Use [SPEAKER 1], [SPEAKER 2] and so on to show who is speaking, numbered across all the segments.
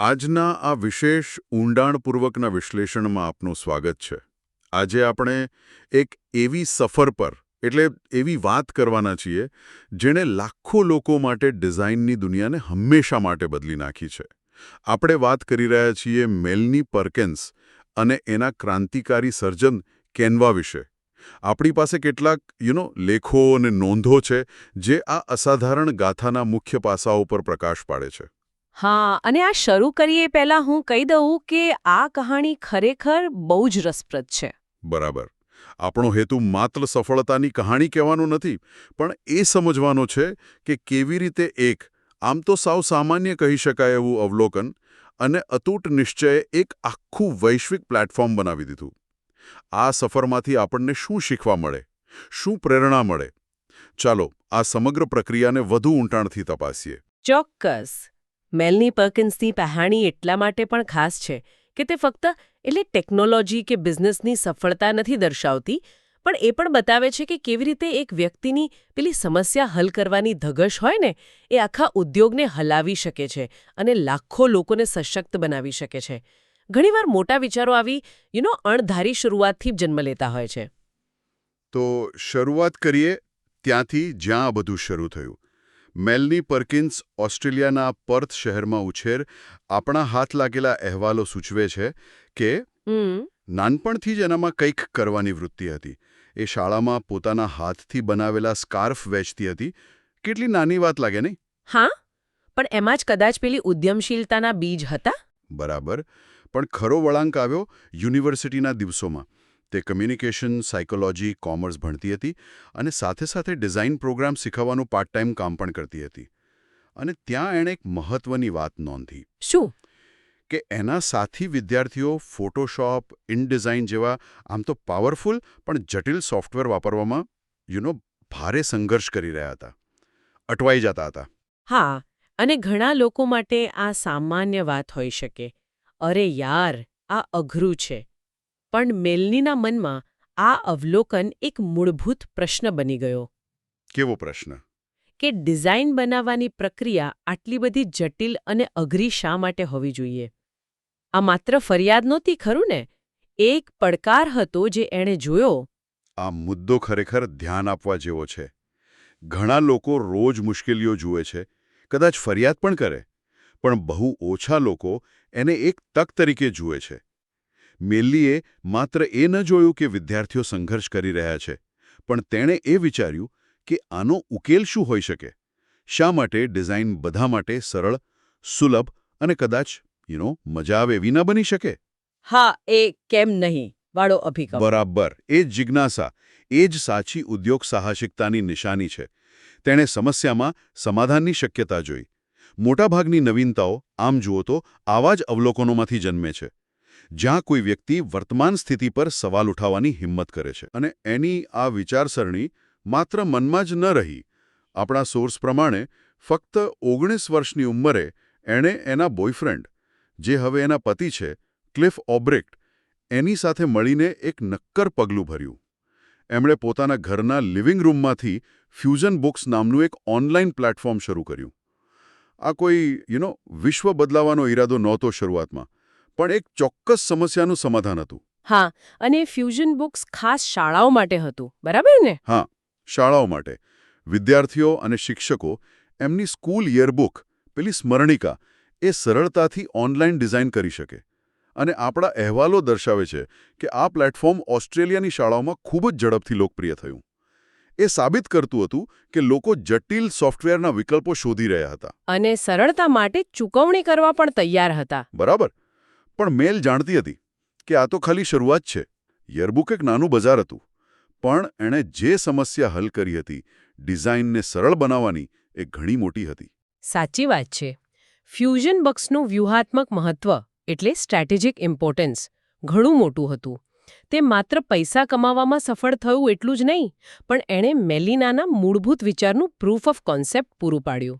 [SPEAKER 1] આજના આ વિશેષ ઊંડાણપૂર્વકના વિશ્લેષણમાં આપનું સ્વાગત છે. આજે આપણે એક એવી સફર પર, એટલે એવી વાત કરવાના છીએ, જેણે લાખો લોકો માટે ડિઝાઇનની દુનિયાને હંમેશા માટે બદલી નાખી છે. આપણે વાત કરી રહ્યા છીએ મેલની પરકેન્સ અને એના ક્રાંતિકારી સર્જન કેનવા વિશે. આપણી પાસે કેટલાક યુનો લેખો અને નોંધો છે, જે આ અસાધારણ ગાથાના મુખ્ય પાસાઓ પર પ્રકાશ પાડે છે.
[SPEAKER 2] હા અને આ શરૂ કરીએ પહેલા હું કહી દઉં કે આ કહાણી ખરેખર બહુ જ રસપ્રદ છે.
[SPEAKER 1] બરાબર. આપણો હેતુ માત્ર સફળતાની કહાણી કહેવાનો નથી પણ એ સમજવાનો છે કે કેવી રીતે એક આમ તો સાવ સામાન્ય કહી શકાય એવું અવલોકન અને અતૂટ નિશ્ચયે એક આખું વૈશ્વિક પ્લેટફોર્મ બનાવી દીધું. આ સફરમાંથી આપણને શું શીખવા મળે? શું પ્રેરણા મળે? ચાલો આ સમગ્ર પ્રક્રિયાને વધુ ઊંટાણથી તપાસીએ.
[SPEAKER 2] ચોક્કસ. મેલની પર્કિન્સની પહાણી એટલા માટે પણ ખાસ છે કે તે ફક્ત એટલે ટેકનોલોજી કે બિઝનેસની સફળતા નથી દર્શાવતી, પણ એ પણ બતાવે છે કે કેવી રીતે એક વ્યક્તિની પેલી સમસ્યા હલ કરવાની ધગશ હોય ને, એ આખા ઉદ્યોગને હલાવી શકે છે અને લાખો લોકોને સશક્ત બનાવી શકે છે. ઘણીવાર મોટા વિચારો આવી યુનો અણધારી શરૂઆતથી જન્મ લેતા હોય છે.
[SPEAKER 1] તો શરૂઆત કરીએ ત્યાંથી જ્યાં બધું શરૂ થયું. મેલની પરકિન્સ ઓસ્ટ્રેલિયાના પર્થ શહેરમાં ઉછેર આપણા હાથ લાગેલા અહેવાલો સૂચવે છે કે નાનપણથી જ એનામાં કંઈક કરવાની વૃત્તિ હતી. એ શાળામાં પોતાના હાથથી બનાવેલા સ્કાર્ફ વેચતી હતી. કેટલી નાની વાત લાગે નહીં?
[SPEAKER 2] હા? પણ એમાં જ કદાચ પેલી ઉદ્યમશીલતાના બીજ હતા?
[SPEAKER 1] બરાબર. પણ ખરો વળાંક આવ્યો યુનિવર્સિટીના દિવસોમાં. તે કમ્યુનિકેશન સાયકોલોજી કોમર્સ ભણતી હતી અને સાથે સાથે ડિઝાઇન પ્રોગ્રામ શીખવવાનું પાર્ટ ટાઈમ કામ પણ કરતી હતી. અને ત્યાં એણે એક મહત્વની વાત નોંધી.
[SPEAKER 2] શું?
[SPEAKER 1] કે એના સાથી વિદ્યાર્થીઓ ફોટોશોપ ઇનડિઝાઇન જેવા આમ તો પાવરફુલ પણ જટિલ સોફ્ટવેર વાપરવામાં યુ નો ભારે સંઘર્ષ કરી રહ્યા હતા. અટવાઈ જતા હતા.
[SPEAKER 2] હા અને ઘણા લોકો માટે આ સામાન્ય વાત હોઈ શકે. અરે યાર આ અઘરું છે. પણ મેલનીના મનમાં આ અવલોકન એક મૂળભૂત પ્રશ્ન બની ગયો.
[SPEAKER 1] કેવો પ્રશ્ન?
[SPEAKER 2] કે ડિઝાઇન બનાવવાની પ્રક્રિયા આટલી બધી જટિલ અને અઘરી શા માટે હોવી જોઈએ? આ માત્ર ફરિયાદ નહોતી ખરું ને? એક પડકાર હતો જે એણે જોયો.
[SPEAKER 1] આ મુદ્દો ખરેખર ધ્યાન આપવા જેવો છે. ઘણા લોકો રોજ મુશ્કેલીઓ જુએ છે. કદાચ ફરિયાદ પણ કરે. પણ બહુ ઓછા લોકો એને એક તક તરીકે જુએ છે. મેલ્લીએ માત્ર એ ન જોયું કે વિદ્યાર્થીઓ સંઘર્ષ કરી રહ્યા છે પણ તેણે એ વિચાર્યું કે આનો ઉકેલ શું હોઈ શકે? શા માટે ડિઝાઇન બધા માટે સરળ સુલભ અને કદાચ યુ નો મજા આવે એવી ન બની શકે?
[SPEAKER 2] હા એ કેમ નહીં? વાળો અભિગમ.
[SPEAKER 1] બરાબર એ જ જિજ્ઞાસા એ જ સાચી ઉદ્યોગ સાહસિકતાની નિશાની છે. તેણે સમસ્યામાં સમાધાનની શક્યતા જોઈ. મોટાભાગની નવીનતાઓ આમ જુઓ તો આવા જ અવલોકનોમાંથી જન્મે છે. જ્યાં કોઈ વ્યક્તિ વર્તમાન સ્થિતિ પર સવાલ ઉઠાવવાની હિંમત કરે છે. અને એની આ વિચારસરણી માત્ર મનમાં જ ન રહી. આપણા સોર્સ પ્રમાણે ફક્ત ઓગણીસ વર્ષની ઉંમરે એણે એના બોયફ્રેન્ડ, જે હવે એના પતિ છે, ક્લિફ ઓબ્રેક્ટ, એની સાથે મળીને એક નક્કર પગલું ભર્યું. એમણે પોતાના ઘરના લિવિંગ રૂમમાંથી ફ્યુઝન બુક્સ નામનું એક ઓનલાઈન પ્લેટફોર્મ શરૂ કર્યું. આ કોઈ, યુ નો, વિશ્વ બદલાવાનો ઈરાદો નહોતો શરૂઆતમાં. પણ એક ચોક્કસ સમસ્યાનું સમાધાન હતું.
[SPEAKER 2] હા અને ફ્યુઝન બુક્સ ખાસ શાળાઓ માટે હતું બરાબર ને?
[SPEAKER 1] હા શાળાઓ માટે. વિદ્યાર્થીઓ અને શિક્ષકો એમની સ્કૂલ યરબુક પેલી સ્મરણિકા એ સરળતાથી ઓનલાઈન ડિઝાઇન કરી શકે. અને આપણા અહેવાલો દર્શાવે છે કે આ પ્લેટફોર્મ ઓસ્ટ્રેલિયાની શાળાઓમાં ખૂબ જ ઝડપથી લોકપ્રિય થયું. એ સાબિત કરતું હતું કે લોકો જટિલ સોફ્ટવેરના વિકલ્પો શોધી રહ્યા હતા.
[SPEAKER 2] અને સરળતા માટે ચૂકવણી કરવા પણ તૈયાર હતા.
[SPEAKER 1] બરાબર. પણ મેલ જાણતી હતી કે આ તો ખાલી શરૂઆત છે. યરબુક એક નાનું બજાર હતું, પણ એણે જે સમસ્યા હલ કરી હતી, ડિઝાઇનને સરળ બનાવવાની એ ઘણી મોટી હતી.
[SPEAKER 2] સાચી વાત છે. ફ્યુઝન બક્સનું વ્યૂહાત્મક મહત્વ એટલે સ્ટ્રેટેજિક ઇમ્પોર્ટન્સ ઘણું મોટું હતું. તે માત્ર પૈસા કમાવામાં સફળ થયું એટલું જ નહીં, પણ એણે મેલિનાના મૂળભૂત વિચારનું પ્રૂફ ઓફ કોન્સેપ્ટ પૂરું પાડ્યું.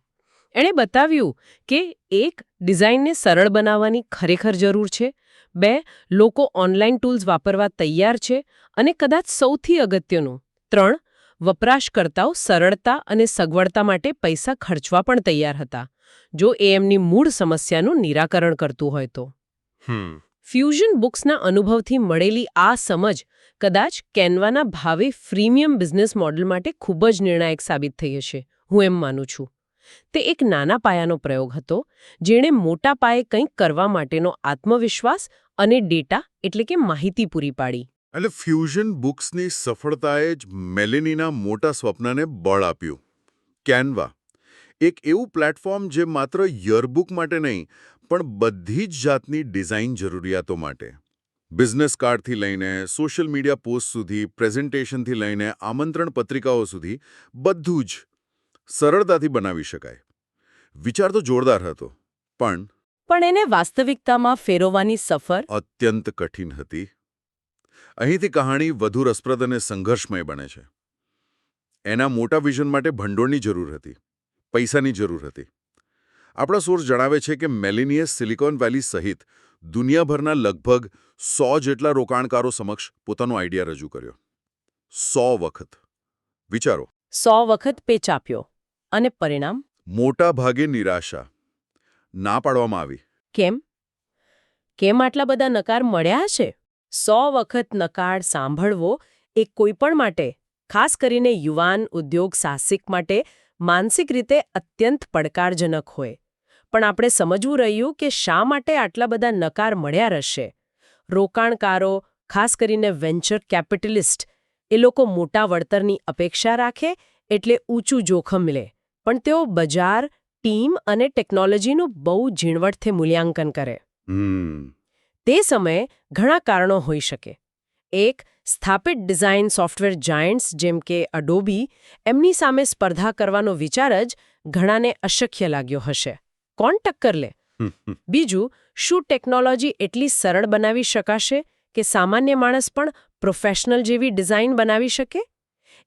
[SPEAKER 2] એણે બતાવ્યું કે એક ડિઝાઇનને સરળ બનાવવાની ખરેખર જરૂર છે બે લોકો ઓનલાઈન ટૂલ્સ વાપરવા તૈયાર છે અને કદાચ સૌથી અગત્યનું ત્રણ વપરાશકર્તાઓ સરળતા અને સગવડતા માટે પૈસા ખર્ચવા પણ તૈયાર હતા જો એ એમની મૂળ સમસ્યાનું નિરાકરણ કરતું હોય તો.
[SPEAKER 3] હમ.
[SPEAKER 2] ફ્યુઝન બુક્સના અનુભવથી મળેલી આ સમજ કદાચ કેનવાના ભાવે ફ્રીમિયમ બિઝનેસ મોડલ માટે ખૂબ જ નિર્ણાયક સાબિત થઈ હશે હું એમ માનું છું. તે એક નાના પાયાનો પ્રયોગ હતો, જેણે મોટા પાયે કંઈક કરવા માટેનો આત્મવિશ્વાસ અને ડેટા, એટલે કે માહિતી પૂરી પાડી.
[SPEAKER 1] એટલે ફ્યુઝન બુક્સની સફળતાએ જ મેલેનીના મોટા સ્વપ્નને બળ આપ્યું. કેનવા. એક એવું પ્લેટફોર્મ જે માત્ર યરબુક માટે નહીં, પણ બધી જ જાતની ડિઝાઇન જરૂરિયાતો માટે. બિઝનેસ કાર્ડથી લઈને સોશિયલ મીડિયા પોસ્ટ સુધી, પ્રેઝન્ટેશનથી લઈને આમંત્રણ પત્રિકાઓ સુધી, બધું જ સરળતાથી બનાવી શકાય. વિચાર તો જોરદાર હતો પણ
[SPEAKER 2] પણ એને વાસ્તવિકતામાં ફેરવવાની સફર?
[SPEAKER 1] અત્યંત કઠિન હતી. અહીંથી કહાણી વધુ રસપ્રદ અને સંઘર્ષમય બને છે. એના મોટા વિઝન માટે ભંડોળની જરૂર હતી પૈસાની જરૂર હતી. આપણા સોર્સ જણાવે છે કે મેલિનીએ સિલિકોન વેલી સહિત દુનિયાભરના લગભગ સો જેટલા રોકાણકારો સમક્ષ પોતાનો આઈડિયા રજૂ કર્યો. સો વખત. વિચારો.
[SPEAKER 2] સો વખત પેચ આપ્યો. અને પરિણામ?
[SPEAKER 1] મોટા ભાગે નિરાશા. ના પાડવામાં આવી.
[SPEAKER 2] કેમ? કેમ આટલા બધા નકાર મળ્યા છે સો વખત નકાર સાંભળવો એ કોઈપણ માટે ખાસ કરીને યુવાન ઉદ્યોગ સાહસિક માટે માનસિક રીતે અત્યંત પડકારજનક હોય. પણ આપણે સમજવું રહ્યું કે શા માટે આટલા બધા નકાર મળ્યા રહેશે. રોકાણકારો ખાસ કરીને વેન્ચર કેપિટલિસ્ટ એ લોકો મોટા વળતરની અપેક્ષા રાખે એટલે ઊંચું જોખમ લે. પણ તેઓ બજાર ટીમ અને ટેકનોલોજીનું બહુ ઝીણવટથી મૂલ્યાંકન કરે. તે સમયે ઘણા કારણો હોઈ શકે. એક સ્થાપિત ડિઝાઇન સોફ્ટવેર જાયન્ટ્સ જેમ કે અડોબી એમની સામે સ્પર્ધા કરવાનો વિચાર જ ઘણાને અશક્ય લાગ્યો હશે. કોણ ટક્કર લે. બીજું શું ટેકનોલોજી એટલી સરળ બનાવી શકાશે કે સામાન્ય માણસ પણ પ્રોફેશનલ જેવી ડિઝાઇન બનાવી શકે?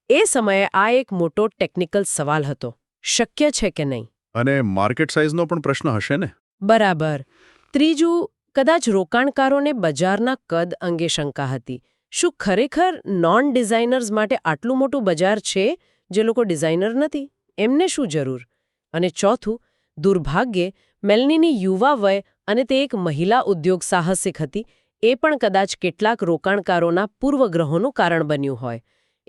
[SPEAKER 2] એ સમયે આ એક મોટો ટેકનિકલ સવાલ હતો. શક્ય છે કે નહીં?
[SPEAKER 1] અને માર્કેટ સાઇઝનો પણ પ્રશ્ન હશે ને?
[SPEAKER 2] બરાબર. ત્રીજું કદાચ રોકાણકારોને બજારના કદ અંગે શંકા હતી. શું ખરેખર નોન ડિઝાઇનર્સ માટે આટલું મોટું બજાર છે જે લોકો ડિઝાઇનર નથી? એમને શું જરૂર? અને ચોથું દુર્ભાગ્યે મેલનીની યુવા વય અને તે એક મહિલા ઉદ્યોગ સાહસિક હતી એ પણ કદાચ કેટલાક રોકાણકારોના પૂર્વગ્રહોનું કારણ બન્યું હોય.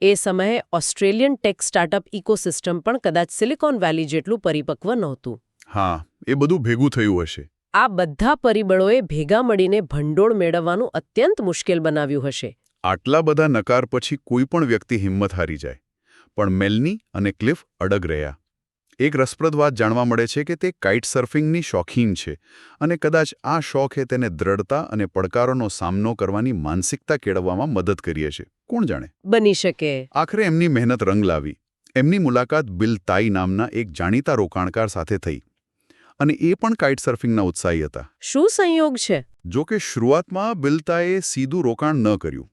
[SPEAKER 2] એ સમયે ઓસ્ટ્રેલિયન ટેક સ્ટાર્ટઅપ ઇકોસિસ્ટમ પણ કદાચ સિલિકોન વેલી જેટલું પરિપક્વ નહોતું.
[SPEAKER 1] હા એ બધું ભેગું થયું હશે.
[SPEAKER 2] આ બધા પરિબળોએ ભેગા મળીને ભંડોળ મેળવવાનું અત્યંત મુશ્કેલ બનાવ્યું હશે.
[SPEAKER 1] આટલા બધા નકાર પછી કોઈ પણ વ્યક્તિ હિંમત હારી જાય. પણ મેલની અને ક્લિફ અડગ રહ્યા. એક રસપ્રદ વાત જાણવા મળે છે કે તે કાઇટ સર્ફિંગની શોખીન છે અને કદાચ આ શોખે તેને દ્રઢતા અને પડકારોનો સામનો કરવાની માનસિકતા કેળવવામાં મદદ કરીએ હશે. કોણ જાણે?
[SPEAKER 2] બની શકે.
[SPEAKER 1] આખરે એમની મહેનત રંગ લાવી. એમની મુલાકાત બિલ તાઈ નામના એક જાણીતા રોકાણકાર સાથે થઈ. અને એ પણ કાઇટ સર્ફિંગના ઉત્સાહી હતા.
[SPEAKER 2] શું સંયોગ છે?
[SPEAKER 1] જો કે શરૂઆતમાં બિલતાએ સીધું રોકાણ ન કર્યું.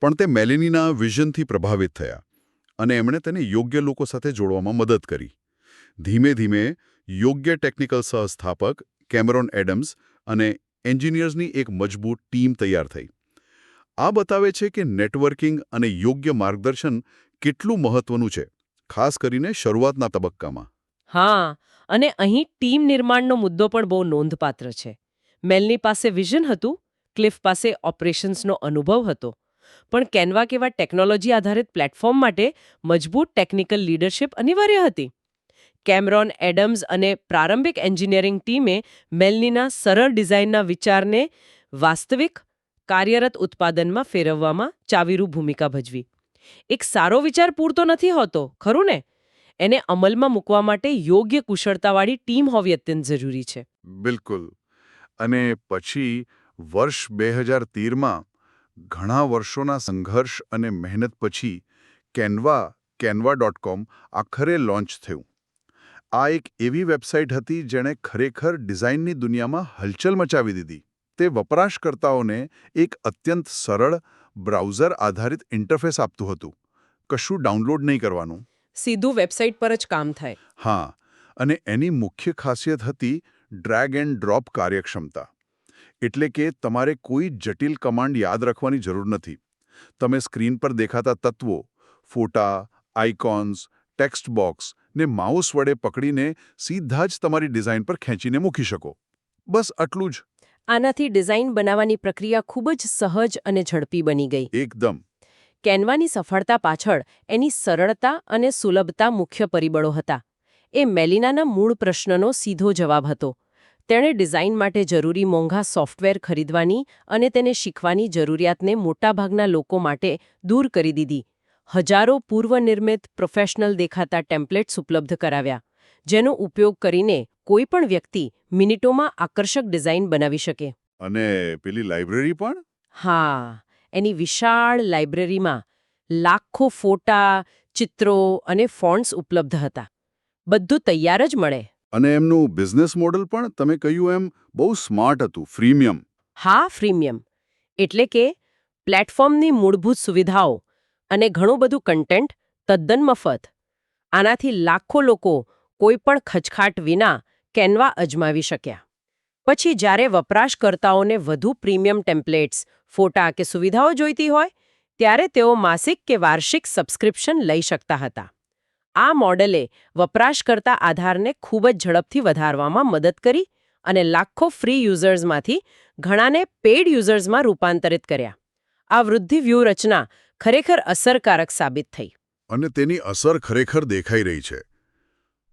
[SPEAKER 1] પણ તે મેલિનીના વિઝનથી પ્રભાવિત થયા. અને એમણે તેને યોગ્ય લોકો સાથે જોડવામાં મદદ કરી. ધીમે ધીમે યોગ્ય ટેકનિકલ સહસ્થાપક કેમેરોન એડમ્સ અને એન્જિનિયર્સની એક મજબૂત ટીમ તૈયાર થઈ. આ બતાવે છે કે નેટવર્કિંગ અને યોગ્ય માર્ગદર્શન કેટલું મહત્વનું છે, ખાસ કરીને શરૂઆતના તબક્કામાં.
[SPEAKER 2] હા, અને અહીં ટીમ નિર્માણનો મુદ્દો પણ બહુ નોંધપાત્ર છે. મેલની પાસે વિઝન હતું, ક્લિફ પાસે ઓપરેશન્સનો અનુભવ હતો. પણ કેનવા કેવા ટેકનોલોજી આધારિત પ્લેટફોર્મ માટે મજબૂત ટેકનિકલ લીડરશિપ અનિવાર્ય હતી. કેમરોન એડમ્સ અને પ્રારંભિક એન્જિનિયરિંગ ટીમે મેલનીના સરળ ડિઝાઇનના વિચારને વાસ્તવિક કાર્યરત ઉત્પાદનમાં ફેરવવામાં ચાવીરૂપ ભૂમિકા ભજવી. એક સારો વિચાર પૂરતો નથી હોતો, ખરું ને? એને અમલમાં મૂકવા માટે યોગ્ય કુશળતાવાળી ટીમ હોવી અત્યંત જરૂરી છે.
[SPEAKER 1] બિલકુલ. અને પછી વર્ષ બે હજાર તેરમાં ઘણા વર્ષોના સંઘર્ષ અને મહેનત પછી કેનવા કેનવા ડોટ કોમ આખરે લોન્ચ થયું. આ એક એવી વેબસાઇટ હતી જેણે ખરેખર ડિઝાઇનની દુનિયામાં હલચલ મચાવી દીધી. તે વપરાશકર્તાઓને એક અત્યંત સરળ બ્રાઉઝર આધારિત ઇન્ટરફેસ આપતું હતું. કશું ડાઉનલોડ નહીં કરવાનું.
[SPEAKER 2] સીધું વેબસાઇટ પર જ કામ થાય.
[SPEAKER 1] હા અને એની મુખ્ય ખાસિયત હતી ડ્રેગ એન્ડ ડ્રોપ કાર્યક્ષમતા. એટલે કે તમારે કોઈ જટિલ કમાન્ડ યાદ રાખવાની જરૂર નથી. તમે સ્ક્રીન પર દેખાતા તત્વો ફોટા આઇકોન્સ ટેક્સ્ટ બોક્સ ને માઉસ વડે પકડીને સીધા જ તમારી ડિઝાઇન પર ખેંચીને મૂકી શકો. બસ આટલું જ.
[SPEAKER 2] આનાથી ડિઝાઇન બનાવવાની પ્રક્રિયા ખૂબ જ સહજ અને ઝડપી બની ગઈ.
[SPEAKER 1] એકદમ.
[SPEAKER 2] કેનવાની સફળતા પાછળ એની સરળતા અને સુલભતા મુખ્ય પરિબળો હતા. એ મેલિનાના મૂળ પ્રશ્નનો સીધો જવાબ હતો. તેણે ડિઝાઇન માટે જરૂરી મોંઘા સોફ્ટવેર ખરીદવાની અને તેને શીખવાની જરૂરિયાતને મોટાભાગના લોકો માટે દૂર કરી દીધી. હજારો પૂર્વનિર્મિત પ્રોફેશનલ દેખાતા ટેમ્પલેટ્સ ઉપલબ્ધ કરાવ્યા જેનો ઉપયોગ કરીને કોઈ પણ વ્યક્તિ મિનિટોમાં આકર્ષક ડિઝાઇન બનાવી શકે.
[SPEAKER 1] અને પેલી લાઇબ્રેરી પણ?
[SPEAKER 2] હા એની વિશાળ લાઇબ્રેરીમાં લાખો ફોટા ચિત્રો અને ફોન્ટ્સ ઉપલબ્ધ હતા. બધું તૈયાર જ મળે.
[SPEAKER 1] અને એમનું બિઝનેસ મોડલ પણ તમે કહ્યું એમ બહુ સ્માર્ટ હતું ફ્રીમિયમ.
[SPEAKER 2] હા ફ્રીમિયમ. એટલે કે પ્લેટફોર્મની મૂળભૂત સુવિધાઓ અને ઘણું બધું કન્ટેન્ટ તદ્દન મફત. આનાથી લાખો લોકો કોઈ પણ ખચખાટ વિના કેનવા અજમાવી શક્યા. પછી જ્યારે વપરાશકર્તાઓને વધુ પ્રીમિયમ ટેમ્પલેટ્સ, ફોટા કે સુવિધાઓ જોઈતી હોય, ત્યારે તેઓ માસિક કે વાર્ષિક સબસ્ક્રિપ્શન લઈ શકતા હતા. આ મોડલે વપરાશકર્તા આધારને ખૂબ જ ઝડપથી વધારવામાં મદદ કરી અને લાખો ફ્રી યુઝર્સમાંથી ઘણાને પેઇડ યુઝર્સમાં રૂપાંતરિત કર્યા. આ વૃદ્ધિ વ્યૂહરચના ખરેખર અસરકારક સાબિત થઈ.
[SPEAKER 1] અને તેની અસર ખરેખર દેખાઈ રહી છે.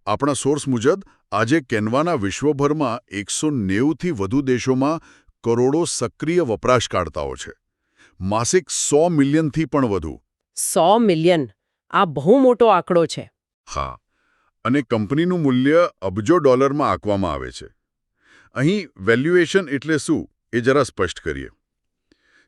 [SPEAKER 1] આપણા સોર્સ મુજબ આજે કેનવાના વિશ્વભરમાં એકસો નેવુંથી વધુ દેશોમાં કરોડો સક્રિય વપરાશકર્તાઓ છે. માસિક સો મિલિયનથી પણ વધુ.
[SPEAKER 2] સો મિલિયન? આ બહુ મોટો આંકડો છે.
[SPEAKER 1] હા. અને કંપનીનું મૂલ્ય અબજો ડોલરમાં આંકવામાં આવે છે. અહીં વેલ્યુએશન એટલે શું એ જરા સ્પષ્ટ કરીએ.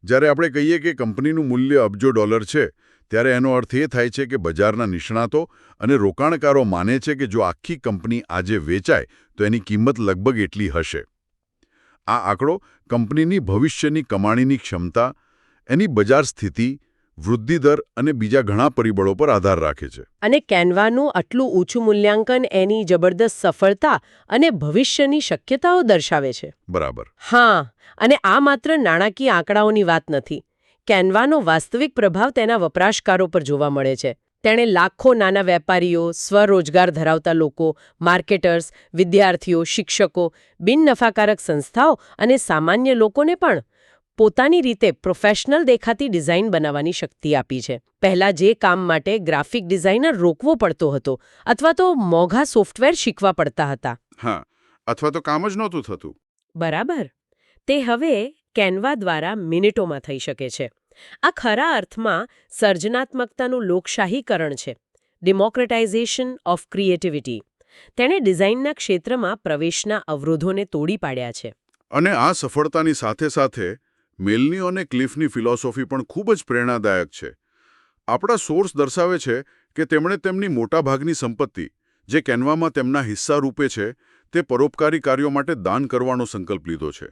[SPEAKER 1] જ્યારે આપણે કહીએ કે કંપનીનું મૂલ્ય અબજો ડોલર છે ત્યારે એનો અર્થ એ થાય છે કે બજારના નિષ્ણાતો અને રોકાણકારો માને છે કે જો આખી કંપની આજે વેચાય તો એની કિંમત લગભગ એટલી હશે. આ આંકડો કંપનીની ભવિષ્યની કમાણીની ક્ષમતા એની બજાર સ્થિતિ વૃદ્ધિદર અને બીજા ઘણા પરિબળો પર આધાર રાખે છે.
[SPEAKER 2] અને કેનવાનું આટલું ઊંચું મૂલ્યાંકન એની જબરદસ્ત સફળતા અને ભવિષ્યની શક્યતાઓ દર્શાવે છે.
[SPEAKER 1] બરાબર.
[SPEAKER 2] હા અને આ માત્ર નાણાકીય આંકડાઓની વાત નથી. કેનવાનો વાસ્તવિક પ્રભાવ તેના વપરાશકારો પર જોવા મળે છે. તેણે લાખો નાના વેપારીઓ સ્વરોજગાર ધરાવતા લોકો માર્કેટર્સ વિદ્યાર્થીઓ શિક્ષકો બિનનફાકારક સંસ્થાઓ અને સામાન્ય લોકોને પણ પોતાની રીતે પ્રોફેશનલ દેખાતી ડિઝાઇન બનાવવાની શક્તિ આપી છે. પહેલા જે કામ માટે ગ્રાફિક ડિઝાઇનર રોકવો પડતો હતો અથવા તો મોંઘા સોફ્ટવેર શીખવા પડતા હતા.
[SPEAKER 1] હા અથવા તો કામ જ નહોતું થતું.
[SPEAKER 2] બરાબર. તે હવે કેનવા દ્વારા મિનિટોમાં થઈ શકે છે. આ ખરા અર્થમાં સર્જનાત્મકતાનું લોકશાહીકરણ છે. ડેમોક્રેટાઇઝેશન ઓફ ક્રિએટિવિટી તેણે ડિઝાઇનના ક્ષેત્રમાં પ્રવેશના અવરોધોને તોડી પાડ્યા છે.
[SPEAKER 1] અને આ સફળતાની સાથે સાથે મેલની અને ક્લિફની ફિલોસોફી પણ ખૂબ જ પ્રેરણાદાયક છે. આપણા સોર્સ દર્શાવે છે કે તેમણે તેમની મોટાભાગની સંપત્તિ, જે કેનવામાં તેમના હિસ્સા રૂપે છે, તે પરોપકારી કાર્યો માટે દાન કરવાનો સંકલ્પ લીધો છે.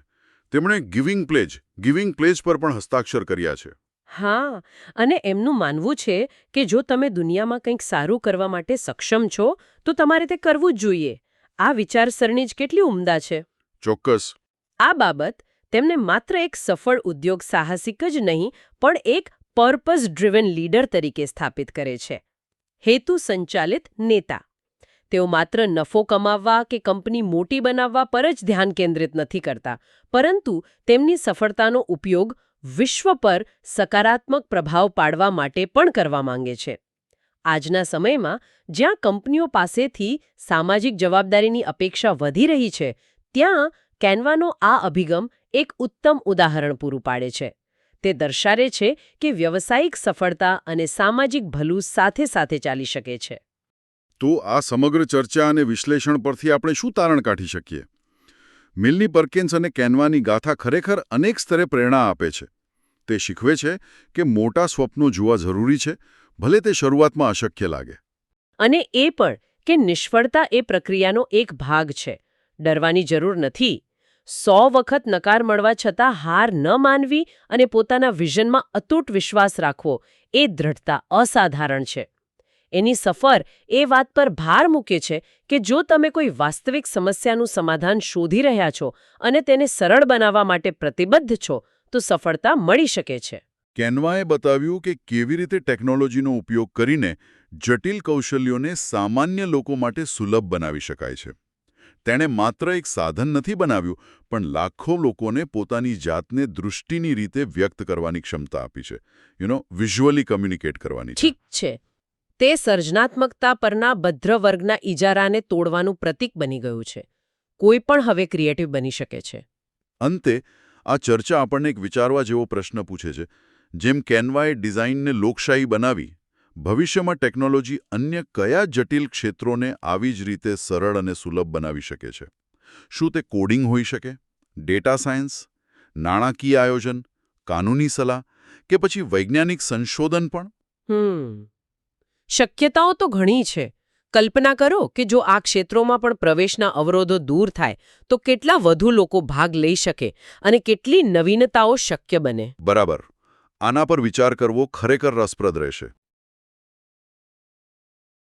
[SPEAKER 1] તેમણે ગિવિંગ પ્લેજ ગિવિંગ પ્લેજ પર પણ હસ્તાક્ષર કર્યા છે.
[SPEAKER 2] હા અને એમનું માનવું છે કે જો તમે દુનિયામાં કંઈક સારું કરવા માટે સક્ષમ છો તો તમારે તે કરવું જ જોઈએ. આ વિચારસરણી જ કેટલી ઉમદા છે.
[SPEAKER 1] ચોક્કસ.
[SPEAKER 2] આ બાબત તેમને માત્ર એક સફળ ઉદ્યોગ સાહસિક જ નહીં પણ એક પર્પઝ ડ્રિવન લીડર તરીકે સ્થાપિત કરે છે. હેતુ સંચાલિત નેતા. તેઓ માત્ર નફો કમાવવા કે કંપની મોટી બનાવવા પર જ ધ્યાન કેન્દ્રિત નથી કરતા, પરંતુ તેમની સફળતાનો ઉપયોગ વિશ્વ પર સકારાત્મક પ્રભાવ પાડવા માટે પણ કરવા માંગે છે. આજના સમયમાં જ્યાં કંપનીઓ પાસેથી સામાજિક જવાબદારીની અપેક્ષા વધી રહી છે, ત્યાં કેનવાનો આ અભિગમ એક ઉત્તમ ઉદાહરણ પૂરું પાડે છે. તે દર્શાવે છે કે વ્યવસાયિક સફળતા અને સામાજિક ભલું સાથે સાથે ચાલી શકે છે.
[SPEAKER 1] તો આ સમગ્ર ચર્ચા અને વિશ્લેષણ પરથી આપણે શું તારણ કાઢી શકીએ? મિલની પર્કિન્સ અને કેનવાની ગાથા ખરેખર અનેક સ્તરે પ્રેરણા આપે છે. તે શીખવે છે કે મોટા સ્વપ્નો જોવા જરૂરી છે, ભલે તે શરૂઆતમાં અશક્ય લાગે.
[SPEAKER 2] અને એ પણ કે નિષ્ફળતા એ પ્રક્રિયાનો એક ભાગ છે. ડરવાની જરૂર નથી. સો વખત નકાર મળવા છતાં હાર ન માનવી અને પોતાના વિઝનમાં અતૂટ વિશ્વાસ રાખવો એ દ્રઢતા અસાધારણ છે. એની સફર એ વાત પર ભાર મૂકે છે કે જો તમે કોઈ વાસ્તવિક સમસ્યાનું સમાધાન શોધી રહ્યા છો અને તેને સરળ બનાવવા માટે પ્રતિબદ્ધ છો તો સફળતા મળી શકે છે.
[SPEAKER 1] કેનવાએ બતાવ્યું કે કેવી રીતે ટેકનોલોજીનો ઉપયોગ કરીને જટિલ કૌશલ્યોને સામાન્ય લોકો માટે સુલભ બનાવી શકાય છે. તેણે માત્ર એક સાધન નથી બનાવ્યું પણ લાખો લોકોને પોતાની જાતને દૃષ્ટિની રીતે વ્યક્ત કરવાની ક્ષમતા આપી છે. યુ નો વિઝ્યુઅલી કમ્યુનિકેટ કરવાની
[SPEAKER 2] ઠીક છે. તે સર્જનાત્મકતા પરના ભદ્ર વર્ગના ઇજારાને તોડવાનું પ્રતીક બની ગયું છે. કોઈ પણ હવે ક્રિએટિવ બની શકે છે.
[SPEAKER 1] અંતે આ ચર્ચા આપણને એક વિચારવા જેવો પ્રશ્ન પૂછે છે જેમ કેનવાએ ડિઝાઇનને લોકશાહી બનાવી ભવિષ્યમાં ટેકનોલોજી અન્ય કયા જટિલ ક્ષેત્રોને આવી જ રીતે સરળ અને સુલભ બનાવી શકે છે? શું તે કોડિંગ હોઈ શકે? Data science? નાણાકીય આયોજન? કાનૂની સલાહ? કે પછી વૈજ્ઞાનિક સંશોધન પણ?
[SPEAKER 2] શક્યતાઓ તો ઘણી છે. કલ્પના કરો કે જો આ ક્ષેત્રોમાં પણ પ્રવેશના અવરોધો દૂર થાય, તો કેટલા વધુ લોકો ભાગ લઈ શકે અને કેટલી નવીનતાઓ શક્ય બને.
[SPEAKER 1] બરાબર. આના પર વિચાર કરવો ખરેખર રસપ્રદ રહેશે.